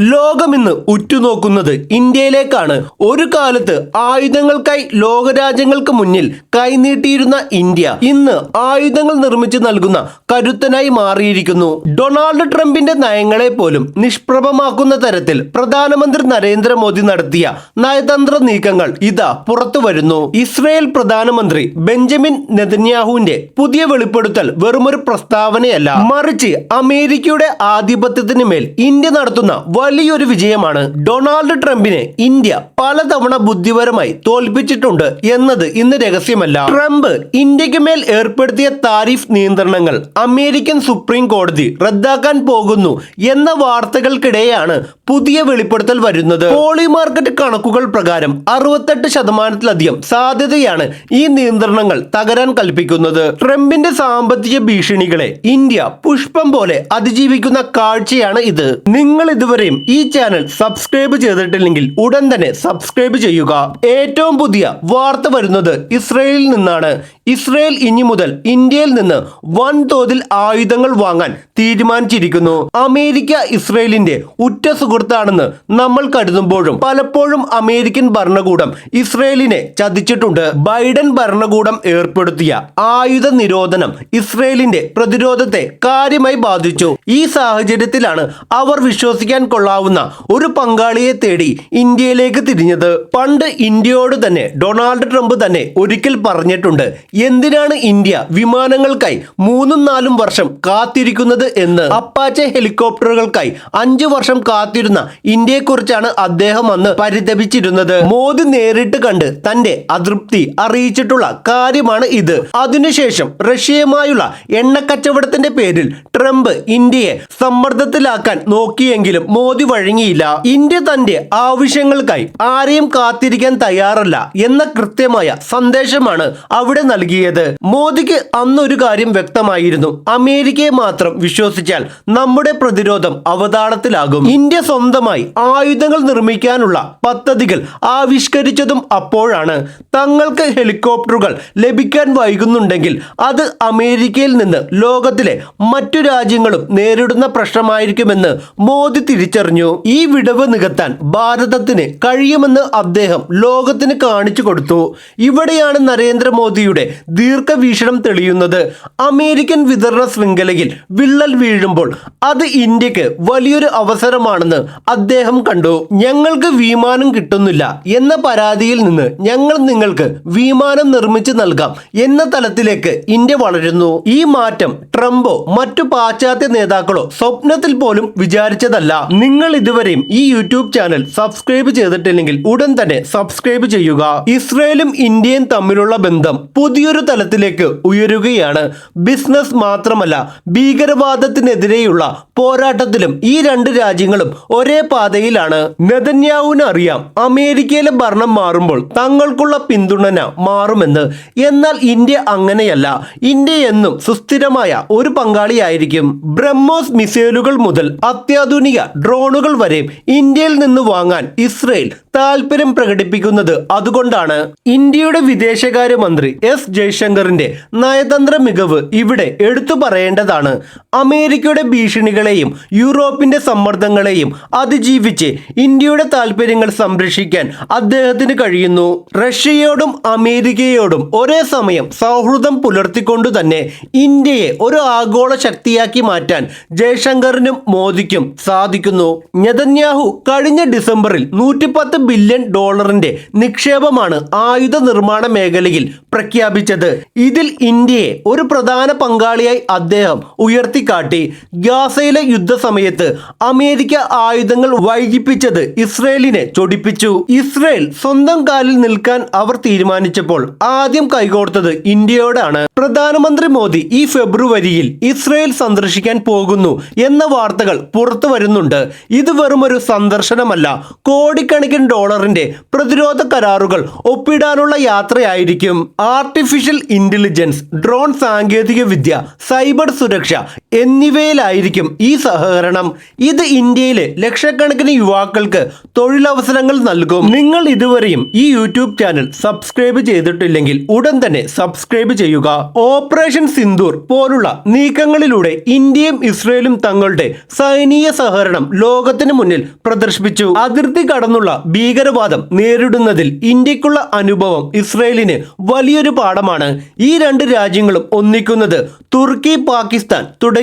ലോകമിന്ന് ഉറ്റുനോക്കുന്നത് ഇന്ത്യയിലേക്കാണ്. ഒരു കാലത്ത് ആയുധങ്ങൾക്കായി ലോകരാജ്യങ്ങൾക്ക് മുന്നിൽ കൈനീട്ടിയിരുന്ന ഇന്ത്യ ഇന്ന് ആയുധങ്ങൾ നിർമ്മിച്ചു നൽകുന്ന കരുത്തനായി മാറിയിരിക്കുന്നു. ഡൊണാൾഡ് ട്രംപിന്റെ നയങ്ങളെ പോലും നിഷ്പ്രഭമാക്കുന്ന തരത്തിൽ പ്രധാനമന്ത്രി നരേന്ദ്രമോദി നടത്തിയ നയതന്ത്ര നീക്കങ്ങൾ ഇതാ പുറത്തു വരുന്നു. ഇസ്രയേൽ പ്രധാനമന്ത്രി ബെഞ്ചമിൻ നെതന്യാഹുവിന്റെ പുതിയ വെളിപ്പെടുത്തൽ വെറുമൊരു പ്രസ്താവനയല്ല. മറിച്ച് അമേരിക്കയുടെ ആധിപത്യത്തിന് മേൽ ഇന്ത്യ നടത്തുന്ന വലിയൊരു വിജയമാണ് ഡൊണാൾഡ് ട്രംപിനെ ഇന്ത്യ പലതവണ ബുദ്ധിപരമായി തോൽപ്പിച്ചിട്ടുണ്ട് എന്നത് ഇന്ന് രഹസ്യമല്ല. ട്രംപ് ഇന്ത്യയ്ക്ക് മേൽ ഏർപ്പെടുത്തിയ താരിഫ് നിയന്ത്രണങ്ങൾ അമേരിക്കൻ സുപ്രീം കോടതി റദ്ദാക്കാൻ പോകുന്നു എന്ന വാർത്തകൾക്കിടെയാണ് പുതിയ വെളിപ്പെടുത്തൽ വരുന്നത്. പോളി മാർക്കറ്റ് കണക്കുകൾ പ്രകാരം അറുപത്തെട്ട് ശതമാനത്തിലധികം സാധ്യതയാണ് ഈ നിയന്ത്രണങ്ങൾ തകരാൻ കൽപ്പിക്കുന്നത്. ട്രംപിന്റെ സാമ്പത്തിക ഭീഷണികളെ ഇന്ത്യ പുഷ്പം പോലെ അതിജീവിക്കുന്ന കാഴ്ചയാണ് ഇത്. നിങ്ങൾ ഇതുവരെയും ഈ ചാനൽ സബ്സ്ക്രൈബ് ചെയ്തിട്ടില്ലെങ്കിൽ ഉടൻ തന്നെ സബ്സ്ക്രൈബ് ചെയ്യുക. ഏറ്റവും പുതിയ വാർത്ത വരുന്നത് ഇസ്രയേലിൽ നിന്നാണ്. ഇസ്രയേൽ ഇനി മുതൽ ഇന്ത്യയിൽ നിന്ന് വൻതോതിൽ ആയുധങ്ങൾ വാങ്ങാൻ തീരുമാനിച്ചിരിക്കുന്നു. അമേരിക്ക ഇസ്രയേലിന്റെ ഉറ്റ സുഹൃത്താണെന്ന് നമ്മൾ കരുതുമ്പോഴും പലപ്പോഴും അമേരിക്കൻ ഭരണകൂടം ഇസ്രയേലിനെ ചതിച്ചിട്ടുണ്ട്. ബൈഡൻ ഭരണകൂടം ഏർപ്പെടുത്തിയ ആയുധ നിരോധനം ഇസ്രയേലിന്റെ പ്രതിരോധത്തെ കാര്യമായി ബാധിച്ചു. ഈ സാഹചര്യത്തിലാണ് അവർ വിശ്വസിക്കാൻ കൊള്ളാവുന്ന ഒരു പങ്കാളിയെ തേടി ഇന്ത്യയിലേക്ക് തിരിഞ്ഞത് പണ്ട് ഇന്ത്യയോട് തന്നെ ഡൊണാൾഡ് ട്രംപ് തന്നെ ഒരിക്കൽ പറഞ്ഞിട്ടുണ്ട്. എന്തിനാണ് ഇന്ത്യ വിമാനങ്ങൾക്കായി മൂന്നും നാലും വർഷം കാത്തിരിക്കുന്നത് എന്ന്? അപ്പാച്ചെ ഹെലികോപ്റ്ററുകൾക്കായി അഞ്ചു വർഷം കാത്തിരുന്ന ഇന്ത്യയെക്കുറിച്ചാണ് അദ്ദേഹം അന്ന് പരിതപിച്ചിരുന്നത്. മോദി നേരിട്ട് കണ്ട് തന്റെ അതൃപ്തി അറിയിച്ചിട്ടുള്ള കാര്യമാണ് ഇത്. അതിനുശേഷം റഷ്യയുമായുള്ള എണ്ണക്കച്ചവടത്തിന്റെ പേരിൽ ട്രംപ് ഇന്ത്യയെ സമ്മർദ്ദത്തിലാക്കാൻ നോക്കിയെങ്കിലും മോദി വഴങ്ങിയില്ല. ഇന്ത്യ തന്റെ ആവശ്യങ്ങൾക്കായി ആരെയും കാത്തിരിക്കാൻ തയ്യാറല്ല എന്ന കൃത്യമായ സന്ദേശമാണ് അവിടെ നൽകിയത്. മോദിക്ക് അന്നൊരു കാര്യം വ്യക്തമായിരുന്നു. അമേരിക്കയെ മാത്രം വിശ്വസിച്ചാൽ നമ്മുടെ പ്രതിരോധം അവതാളത്തിലാകും. ഇന്ത്യ സ്വന്തമായി ആയുധങ്ങൾ നിർമ്മിക്കാനുള്ള പദ്ധതികൾ ആവിഷ്കരിച്ചതും അപ്പോഴാണ്. തങ്ങൾക്ക് ഹെലികോപ്റ്ററുകൾ ലഭിക്കാൻ വൈകുന്നുണ്ടെങ്കിൽ അത് അമേരിക്കയിൽ നിന്ന് ലോകത്തിലെ മറ്റു രാജ്യങ്ങളും നേരിടുന്ന പ്രശ്നമായിരിക്കുമെന്ന് മോദി തിരിച്ചറിഞ്ഞു. ഈ വിടവ് നികത്താൻ ഭാരതത്തിന് കഴിയുമെന്ന് അദ്ദേഹം ലോകത്തിന് കാണിച്ചു കൊടുത്തു. ഇവിടെയാണ് നരേന്ദ്രമോദിയുടെ ദീർഘവീക്ഷണം തെളിയുന്നത്. അമേരിക്കൻ വിതരണ ശൃംഖലയിൽ വിള്ളൽ വീഴുമ്പോൾ അത് ഇന്ത്യയ്ക്ക് വലിയൊരു അവസരമാണെന്ന് അദ്ദേഹം കണ്ടു. ഞങ്ങൾക്ക് വിമാനം കിട്ടുന്നില്ല എന്ന പരാതിയിൽ നിന്ന് ഞങ്ങൾ നിങ്ങൾക്ക് വിമാനം നിർമ്മിച്ച് നൽകാം എന്ന തലത്തിലേക്ക് ഇന്ത്യ വളരുന്നു. ഈ മാറ്റം ട്രംപോ മറ്റു പാശ്ചാത്യ നേതാക്കളോ സ്വപ്നത്തിൽ പോലും വിചാരിച്ചതല്ല. നിങ്ങൾ ഇതുവരെയും ഈ യൂട്യൂബ് ചാനൽ സബ്സ്ക്രൈബ് ചെയ്തിട്ടില്ലെങ്കിൽ ഉടൻ തന്നെ സബ്സ്ക്രൈബ് ചെയ്യുക. ഇസ്രയേലും ഇന്ത്യയും തമ്മിലുള്ള ബന്ധം പുതിയൊരു തലത്തിലേക്ക് ഉയരുകയാണ്. ബിസിനസ് മാത്രമല്ല ഭീകരവാദത്തിനെതിരെയുള്ള പോരാട്ടത്തിലും ഈ രണ്ട് രാജ്യങ്ങളും ഒരേ പാതയിലാണ്. നെതന്യാവുവിന് അറിയാം അമേരിക്കയിലെ ഭരണം മാറുമ്പോൾ തങ്ങൾക്കുള്ള പിന്തുണന മാറുമെന്ന്. എന്നാൽ ഇന്ത്യ അങ്ങനെയല്ല. ഇന്ത്യ എന്നും സുസ്ഥിരമായ ഒരു പങ്കാളിയായിരിക്കും. ബ്രഹ്മോസ് മിസൈലുകൾ മുതൽ അത്യാധുനിക ഡ്രോണുകൾ വരെ ഇന്ത്യയിൽ നിന്ന് വാങ്ങാൻ ഇസ്രയേൽ താല്പര്യം പ്രകടിപ്പിക്കുന്നത് അതുകൊണ്ടാണ് ഇന്ത്യയുടെ വിദേശകാര്യമന്ത്രി എസ് ജയശങ്കറിന്റെ നയതന്ത്ര മികവ് ഇവിടെ എടുത്തു പറയേണ്ടതാണ്. അമേരിക്കയുടെ ഭീഷണികളെയും യൂറോപ്പിന്റെ സമ്മർദ്ദങ്ങളെയും അതിജീവിച്ച് ഇന്ത്യയുടെ താൽപര്യങ്ങൾ സംരക്ഷിക്കാൻ അദ്ദേഹത്തിന് കഴിയുന്നു. റഷ്യയോടും അമേരിക്കയോടും ഒരേ സമയം സൗഹൃദം പുലർത്തിക്കൊണ്ടു തന്നെ ഇന്ത്യയെ ഒരു ആഗോള ശക്തിയാക്കി മാറ്റാൻ ജയശങ്കറിനും മോദിക്കും സാധിക്കുന്നു. നെതന്യാഹു കഴിഞ്ഞ ഡിസംബറിൽ നൂറ്റിപ്പത്ത് ബില്യൺ ഡോളറിന്റെ നിക്ഷേപമാണ് ആയുധ നിർമ്മാണ മേഖലയിൽ പ്രഖ്യാപിച്ചത്. ഇതിൽ ഇന്ത്യയെ ഒരു പ്രധാന പങ്കാളിയായി അദ്ദേഹം ഉയർത്തിക്കാട്ടി ഗാസയിലെ യുദ്ധസമയത്ത് അമേരിക്ക ആയുധങ്ങൾ വൈകിപ്പിച്ചത് ഇസ്രയേലിനെ ചൊടിപ്പിച്ചു. ഇസ്രയേൽ സ്വന്തം കാലിൽ നിൽക്കാൻ അവർ തീരുമാനിച്ചപ്പോൾ ആദ്യം കൈകോർത്തത് ഇന്ത്യയോടാണ്. പ്രധാനമന്ത്രി മോദി ഈ ഫെബ്രുവരിയിൽ ഇസ്രയേൽ സന്ദർശിക്കാൻ പോകുന്നു എന്ന വാർത്തകൾ പുറത്തു വരുന്നുണ്ട്. ഇത് വെറും ഒരു സന്ദർശനമല്ല കോടിക്കണക്കിന് ഡോളറിന്റെ പ്രതിരോധ കരാറുകൾ ഒപ്പിടാനുള്ള യാത്രയായിരിക്കും. ആർട്ടിഫിഷ്യൽ ഇന്റലിജൻസ് ഡ്രോൺ സാങ്കേതിക വിദ്യ സൈബർ സുരക്ഷ എന്നിവയിലായിരിക്കും ഈ സഹകരണം. ഇത് ഇന്ത്യയിലെ ലക്ഷക്കണക്കിന് യുവാക്കൾക്ക് തൊഴിലവസരങ്ങൾ നൽകും. നിങ്ങൾ ഇതുവരെയും ഈ യൂട്യൂബ് ചാനൽ സബ്സ്ക്രൈബ് ചെയ്തിട്ടില്ലെങ്കിൽ ഉടൻ തന്നെ സബ്സ്ക്രൈബ് ചെയ്യുക. ഓപ്പറേഷൻ സിന്ദൂർ പോലുള്ള നീക്കങ്ങളിലൂടെ ഇന്ത്യയും ഇസ്രയേലും തങ്ങളുടെ സൈനിക സഹകരണം ലോകത്തിന് മുന്നിൽ പ്രദർശിപ്പിച്ചു. അതിർത്തി കടന്നുള്ള ഭീകരവാദം നേരിടുന്നതിൽ ഇന്ത്യക്കുള്ള അനുഭവം ഇസ്രയേലിന് വലിയൊരു പാഠമാണ്. ഈ രണ്ട് രാജ്യങ്ങളും ഒന്നിക്കുന്നത് തുർക്കി പാകിസ്ഥാൻ തുടങ്ങിയ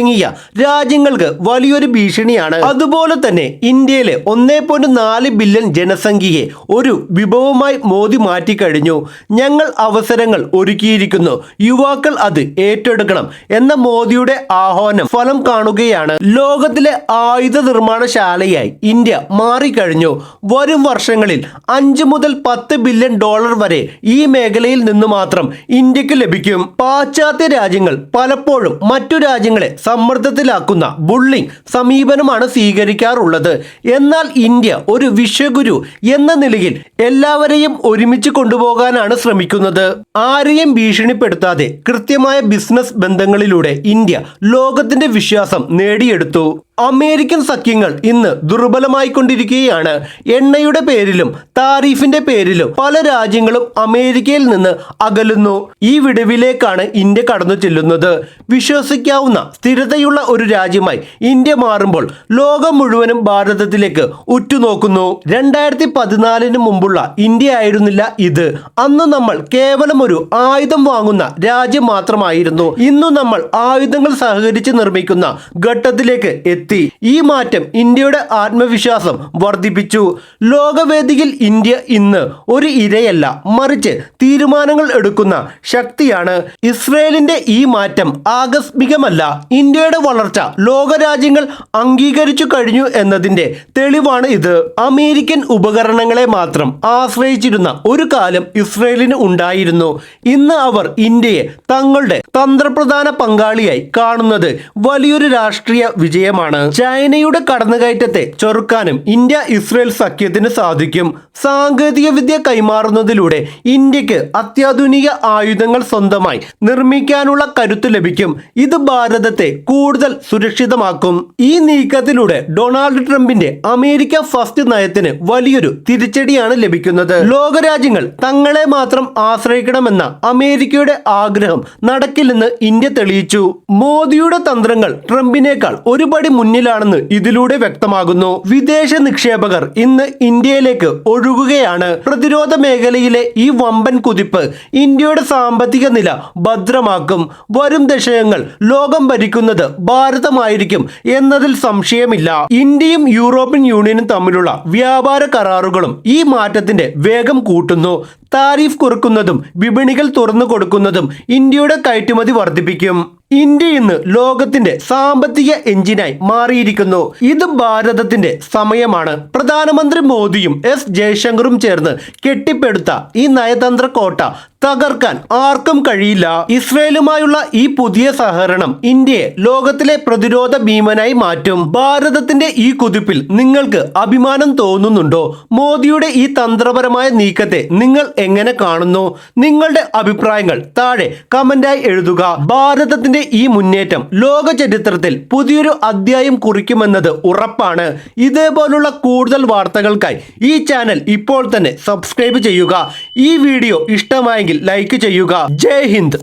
രാജ്യങ്ങൾക്ക് വലിയൊരു ഭീഷണിയാണ്. അതുപോലെ തന്നെ ഇന്ത്യയിലെ ഒന്നേ പോയിന്റ് നാല് ബില്യൺ ജനസംഖ്യയെ ഒരു വിഭവമായി മോദി മാറ്റിക്കഴിഞ്ഞു. ഞങ്ങൾ അവസരങ്ങൾ ഒരുക്കിയിരിക്കുന്നു. യുവാക്കൾ അത് ഏറ്റെടുക്കണം എന്ന മോദിയുടെ ആഹ്വാനം ഫലം കാണുകയാണ്. ലോകത്തിലെ ആയുധ നിർമ്മാണശാലയായി ഇന്ത്യ മാറിക്കഴിഞ്ഞു. വരും വർഷങ്ങളിൽ അഞ്ച് മുതൽ പത്ത് ബില്യൺ ഡോളർ വരെ ഈ മേഖലയിൽ നിന്ന് മാത്രം ഇന്ത്യയ്ക്ക് ലഭിക്കും. പാശ്ചാത്യ രാജ്യങ്ങൾ പലപ്പോഴും മറ്റു രാജ്യങ്ങളെ സമ്മർദ്ദത്തിലാക്കുന്ന ബുള്ളിംഗ് സമീപനമാണ് സ്വീകരിക്കാറുള്ളത്. എന്നാൽ ഇന്ത്യ ഒരു വിശ്വഗുരു എന്ന നിലയിൽ എല്ലാവരെയും ഒരുമിച്ച് കൊണ്ടുപോകാനാണ് ശ്രമിക്കുന്നത്. ആരെയും ഭീഷണിപ്പെടുത്താതെ കൃത്യമായ ബിസിനസ് ബന്ധങ്ങളിലൂടെ ഇന്ത്യ ലോകത്തിന്റെ വിശ്വാസം നേടിയെടുത്തു. അമേരിക്കൻ സഖ്യങ്ങൾ ഇന്ന് ദുർബലമായിക്കൊണ്ടിരിക്കുകയാണ്. എണ്ണയുടെ പേരിലും താരിഫിന്റെ പേരിലും പല രാജ്യങ്ങളും അമേരിക്കയിൽ നിന്ന് അകലുന്നു. ഈ വിടവിലേക്കാണ് ഇന്ത്യ കടന്നു ചെല്ലുന്നത്. വിശ്വസിക്കാവുന്ന സ്ഥിരതയുള്ള ഒരു രാജ്യമായി ഇന്ത്യ മാറുമ്പോൾ ലോകം മുഴുവനും ഭാരതത്തിലേക്ക് ഉറ്റുനോക്കുന്നു. രണ്ടായിരത്തി പതിനാലിന് മുമ്പുള്ള ഇന്ത്യ ആയിരുന്നില്ല ഇത്. അന്ന് നമ്മൾ കേവലം ഒരു ആയുധം വാങ്ങുന്ന രാജ്യം മാത്രമായിരുന്നു. ഇന്നു നമ്മൾ ആയുധങ്ങൾ സഹകരിച്ച് നിർമ്മിക്കുന്ന ഘട്ടത്തിലേക്ക് എത്തി. ഈ മാറ്റം ഇന്ത്യയുടെ ആത്മവിശ്വാസം വർദ്ധിപ്പിച്ചു. ലോകവേദിയിൽ ഇന്ത്യ ഇന്ന് ഒരു ഇരയല്ല മറിച്ച് തീരുമാനങ്ങൾ എടുക്കുന്ന ശക്തിയാണ്. ഇസ്രയേലിന്റെ ഈ മാറ്റം ആകസ്മികമല്ല ഇന്ത്യയുടെ വളർച്ച ലോകരാജ്യങ്ങൾ അംഗീകരിച്ചു കഴിഞ്ഞു എന്നതിന്റെ തെളിവാണ് ഇത്. അമേരിക്കൻ ഉപകരണങ്ങളെ മാത്രം ആശ്രയിച്ചിരുന്ന ഒരു കാലം ഇസ്രയേലിന് ഉണ്ടായിരുന്നു. ഇന്ന് അവർ ഇന്ത്യയെ തങ്ങളുടെ തന്ത്രപ്രധാന പങ്കാളിയായി കാണുന്നത് വലിയൊരു രാഷ്ട്രീയ വിജയമാണ്. ചൈനയുടെ കടന്നുകയറ്റത്തെ ചെറുക്കാനും ഇന്ത്യ ഇസ്രയേൽ സഖ്യത്തിന് സാധിക്കും. സാങ്കേതിക വിദ്യ കൈമാറുന്നതിലൂടെ ഇന്ത്യയ്ക്ക് അത്യാധുനിക ആയുധങ്ങൾ സ്വന്തമായി നിർമ്മിക്കാനുള്ള കരുത്ത് ലഭിക്കും. ഇത് ഭാരതത്തെ കൂടുതൽ സുരക്ഷിതമാക്കും. ഈ നീക്കത്തിലൂടെ ഡൊണാൾഡ് ട്രംപിന്റെ അമേരിക്ക ഫസ്റ്റ് നയത്തിന് വലിയൊരു തിരിച്ചടിയാണ് ലഭിക്കുന്നത്. ലോകരാജ്യങ്ങൾ തങ്ങളെ മാത്രം ആശ്രയിക്കണമെന്ന അമേരിക്കയുടെ ആഗ്രഹം നടക്കില്ലെന്ന് ഇന്ത്യ തെളിയിച്ചു. മോദിയുടെ തന്ത്രങ്ങൾ ട്രംപിനേക്കാൾ ഒരുപടി മുന്നിലാണെന്ന് ഇതിലൂടെ വ്യക്തമാകുന്നു. വിദേശ നിക്ഷേപകർ ഇന്ന് ഇന്ത്യയിലേക്ക് ഒഴുകുകയാണ്. പ്രതിരോധ മേഖലയിലെ ഈ വമ്പൻ കുതിപ്പ് ഇന്ത്യയുടെ സാമ്പത്തിക നില ഭദ്രമാക്കും. വരും ദശകങ്ങൾ ലോകം ഭരിക്കുന്നത് ഭാരതമായിരിക്കും എന്നതിൽ സംശയമില്ല. ഇന്ത്യയും യൂറോപ്യൻ യൂണിയനും തമ്മിലുള്ള വ്യാപാര കരാറുകളും ഈ മാറ്റത്തിന്റെ വേഗം കൂട്ടുന്നു. താരിഫ് കുറക്കുന്നതും വിപണികൾ തുറന്നു കൊടുക്കുന്നതും ഇന്ത്യയുടെ കയറ്റുമതി വർദ്ധിപ്പിക്കും. ഇന്ത്യ ഇന്ന് ലോകത്തിന്റെ സാമ്പത്തിക എഞ്ചിനായി മാറിയിരിക്കുന്നു. ഇത് ഭാരതത്തിന്റെ സമയമാണ്. പ്രധാനമന്ത്രി മോദിയും എസ് ജയശങ്കറും ചേർന്ന് കെട്ടിപ്പടുത്ത ഈ നയതന്ത്ര കോട്ട തകർക്കാൻ ആർക്കും കഴിയില്ല. ഇസ്രയേലുമായുള്ള ഈ പുതിയ സഹകരണം ഇന്ത്യയെ ലോകത്തിലെ പ്രതിരോധ ഭീമനായി മാറ്റും. ഭാരതത്തിന്റെ ഈ കുതിപ്പിൽ നിങ്ങൾക്ക് അഭിമാനം തോന്നുന്നുണ്ടോ? മോദിയുടെ ഈ തന്ത്രപരമായ നീക്കത്തെ നിങ്ങൾ എങ്ങനെ കാണുന്നു? നിങ്ങളുടെ അഭിപ്രായങ്ങൾ താഴെ കമന്റായി എഴുതുക. ഭാരതത്തിന്റെ ഈ മുന്നേറ്റം ലോക ചരിത്രത്തിൽ പുതിയൊരു അധ്യായം കുറിക്കുമെന്നത് ഉറപ്പാണ്. ഇതേപോലുള്ള കൂടുതൽ വാർത്തകൾക്കായി ഈ ചാനൽ ഇപ്പോൾ തന്നെ സബ്സ്ക്രൈബ് ചെയ്യുക. ഈ വീഡിയോ ഇഷ്ടമായെങ്കിൽ ലൈക്ക് ചെയ്യുക. ജയ് ഹിന്ദ്.